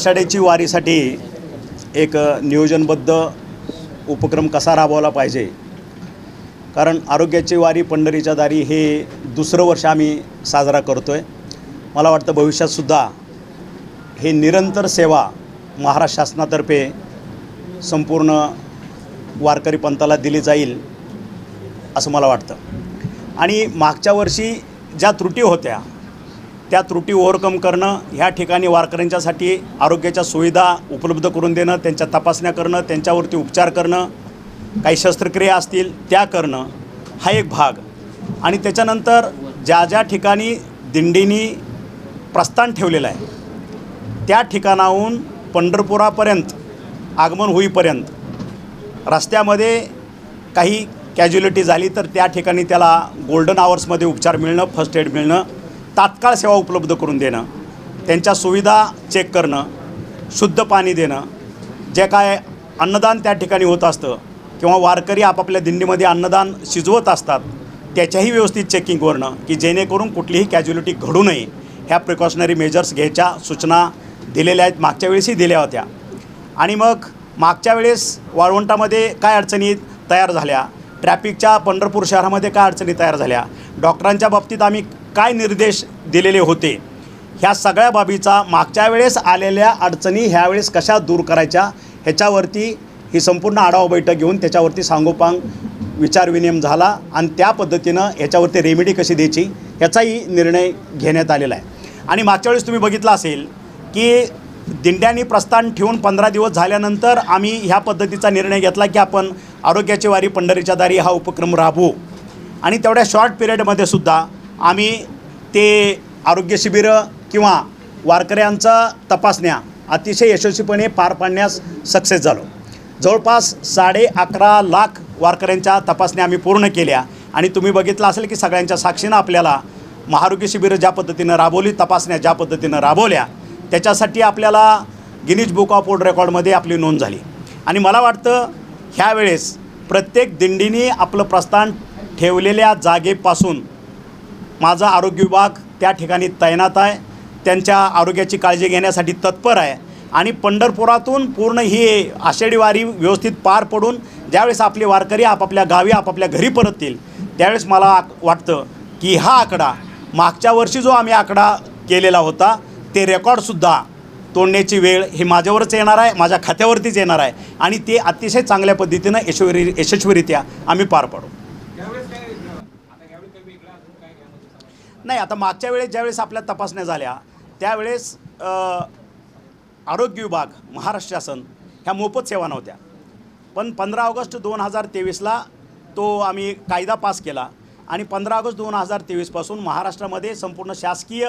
आषाढीची वारीसाठी एक नियोजनबद्ध उपक्रम कसा राबवला पाहिजे? कारण आरोग्याची वारी पंढरीच्या दारी हे दुसरं वर्ष आम्ही साजरा करतो आहे मला वाटतं भविष्यातसुद्धा हे निरंतर सेवा महाराष्ट्र शासनातर्फे संपूर्ण वारकरी पंथाला दिली जाईल असं मला वाटतं. आणि मागच्या वर्षी ज्या त्रुटी होत्या त्या त्रुटी ओव्हरकम करणं ह्या ठिकाणी वारकऱ्यांच्यासाठी आरोग्याच्या सुविधा उपलब्ध करून देणं त्यांच्या तपासण्या करणं त्यांच्यावरती उपचार करणं काही शस्त्रक्रिया असतील त्या करणं हा एक भाग. आणि त्याच्यानंतर ज्या ज्या ठिकाणी दिंडीनी प्रस्थान ठेवलेलं आहे त्या ठिकाणाहून पंढरपुरापर्यंत आगमन होईपर्यंत रस्त्यामध्ये काही कॅज्युलिटी झाली तर त्या ठिकाणी त्याला गोल्डन आवर्समध्ये उपचार मिळणं फर्स्ट एड मिळणं तात्काळ सेवा उपलब्ध करून देणं त्यांच्या सुविधा चेक करणं शुद्ध पाणी देणं जे काय अन्नदान त्या ठिकाणी होत असतं किंवा वारकरी आपापल्या दिंडीमध्ये अन्नदान शिजवत असतात त्याच्याही व्यवस्थित चेकिंग करणं की जेणेकरून कुठलीही कॅज्युलिटी घडू नये. ह्या प्रिकॉशनरी मेजर्स घ्यायच्या सूचना दिलेल्या आहेत मागच्या वेळेसही दिल्या होत्या. आणि मग मागच्या वेळेस वाळवंटामध्ये काय अडचणी तयार झाल्या? ट्रॅफिकच्या पंढरपूर शहरामध्ये काय अडचणी तयार झाल्या? डॉक्टरांच्या बाबतीत आम्ही काय निर्देश दिलेले होते? ह्या सगळ्या बाबीचा मागच्या वेळेस आलेल्या अडचणी ह्यावेळेस कशा दूर करायच्या? ह्याच्यावरती ही संपूर्ण आढावा बैठक घेऊन त्याच्यावरती सांगोपांग विचारविनिमय झाला आणि त्या पद्धतीनं ह्याच्यावरती रेमेडी कशी द्यायची ह्याचाही निर्णय घेण्यात आलेला आहे. आणि मागच्या वेळेस तुम्ही बघितलं असेल की दिंड्यांनी प्रस्थान ठेवून पंधरा दिवस झाल्यानंतर आम्ही ह्या पद्धतीचा निर्णय घेतला की आपण आरोग्याची वारी पंढरीच्या दारी हा उपक्रम राबवू. आणि तेवढ्या शॉर्ट पिरियडमध्ये सुद्धा आम्ही ते आरोग्य शिबिरं किंवा वारकऱ्यांचा तपासण्या अतिशय यशस्वीपणे पार पाडण्यास सक्सेस झालो. जवळपास साडे अकरा लाख वारकऱ्यांच्या तपासण्या आम्ही पूर्ण केल्या आणि तुम्ही बघितलं असेल की सगळ्यांच्या साक्षीनं आपल्याला महारोग्य शिबिरं ज्या पद्धतीनं राबवली तपासण्या ज्या पद्धतीनं राबवल्या त्याच्यासाठी आपल्याला गिनीज बुक ऑफ वर्ल्ड रेकॉर्डमध्ये आपली नोंद झाली. आणि मला वाटतं ह्यावेळेस प्रत्येक दिंडीने आपलं प्रस्थान ठेवलेल्या जागेपासून माझा आरोग्य विभाग त्या ठिकाणी तैनात आहे. त्यांच्या आरोग्याची काळजी घेण्यासाठी तत्पर आहे. आणि पंढरपुरातून पूर्ण ही आषाढी वारी व्यवस्थित पार पडून ज्यावेळेस आपले वारकरी आपापल्या गावी आपापल्या घरी परततील त्यावेळेस मला वाटतं की हा आकडा मागच्या वर्षी जो आम्ही आकडा केलेला होता ते रेकॉर्डसुद्धा तोडण्याची वेळ ही माझ्यावरच येणार आहे माझ्या खात्यावरतीच येणार आहे. आणि ते अतिशय चांगल्या पद्धतीनं यशस्वी यशस्वीरित्या आम्ही पार पाडू. नाही आता मागच्या वेळेस ज्यावेळेस आपल्या तपासण्या झाल्या त्यावेळेस आरोग्य विभाग महाराष्ट्र शासन ह्या मोफत सेवा नव्हत्या. पण पंधरा ऑगस्ट दोन हजार तेवीसला तो आम्ही कायदा पास केला आणि पंधरा ऑगस्ट दोन हजार तेवीसपासून महाराष्ट्रामध्ये संपूर्ण शासकीय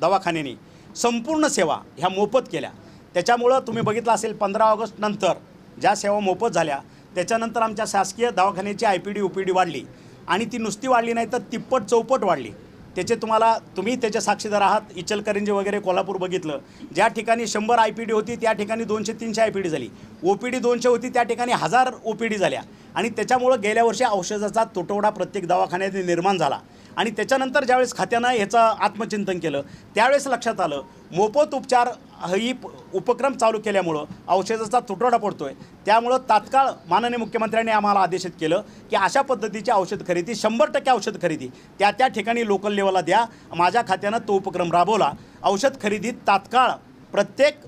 दवाखान्याने संपूर्ण सेवा ह्या मोफत केल्या. त्याच्यामुळं तुम्ही बघितलं असेल पंधरा ऑगस्ट नंतर ज्या सेवा मोफत झाल्या त्याच्यानंतर आमच्या शासकीय दवाखान्याची I P D O P D वाढली. आणि ती नुसती वाढली नाही तर तिप्पट चौपट वाढली. त्याचे तुम्हाला तुम्ही त्याचे साक्षीदार आहात. इचलकरंजी वगैरे कोल्हापूर बघितलं. ज्या ठिकाणी शंभर आय पी डी होती त्या ठिकाणी दोनशे तीनशे आय पी डी झाली. ओ पी डी दोनशे होती त्या ठिकाणी हजार ओ पी डी झाल्या. आणि त्याच्यामुळं गेल्या वर्षी औषधाचा तुटवडा प्रत्येक दवाखान्यात निर्माण झाला. आणि त्याच्यानंतर ज्यावेळेस खात्यानं ह्याचं आत्मचिंतन केलं त्यावेळेस लक्षात आलं मोफत उपचार ही उपक्रम चालू केल्यामुळं औषधाचा तुटवडा पडतोय. त्यामुळं तात्काळ माननीय मुख्यमंत्र्यांनी आम्हाला आदेशित केलं की अशा पद्धतीची औषध खरेदी शंभर टक्के औषध खरेदी त्या त्या ठिकाणी लोकल लेवलला द्या. माझ्या खात्यानं तो उपक्रम राबवला. औषध खरेदीत तात्काळ प्रत्येक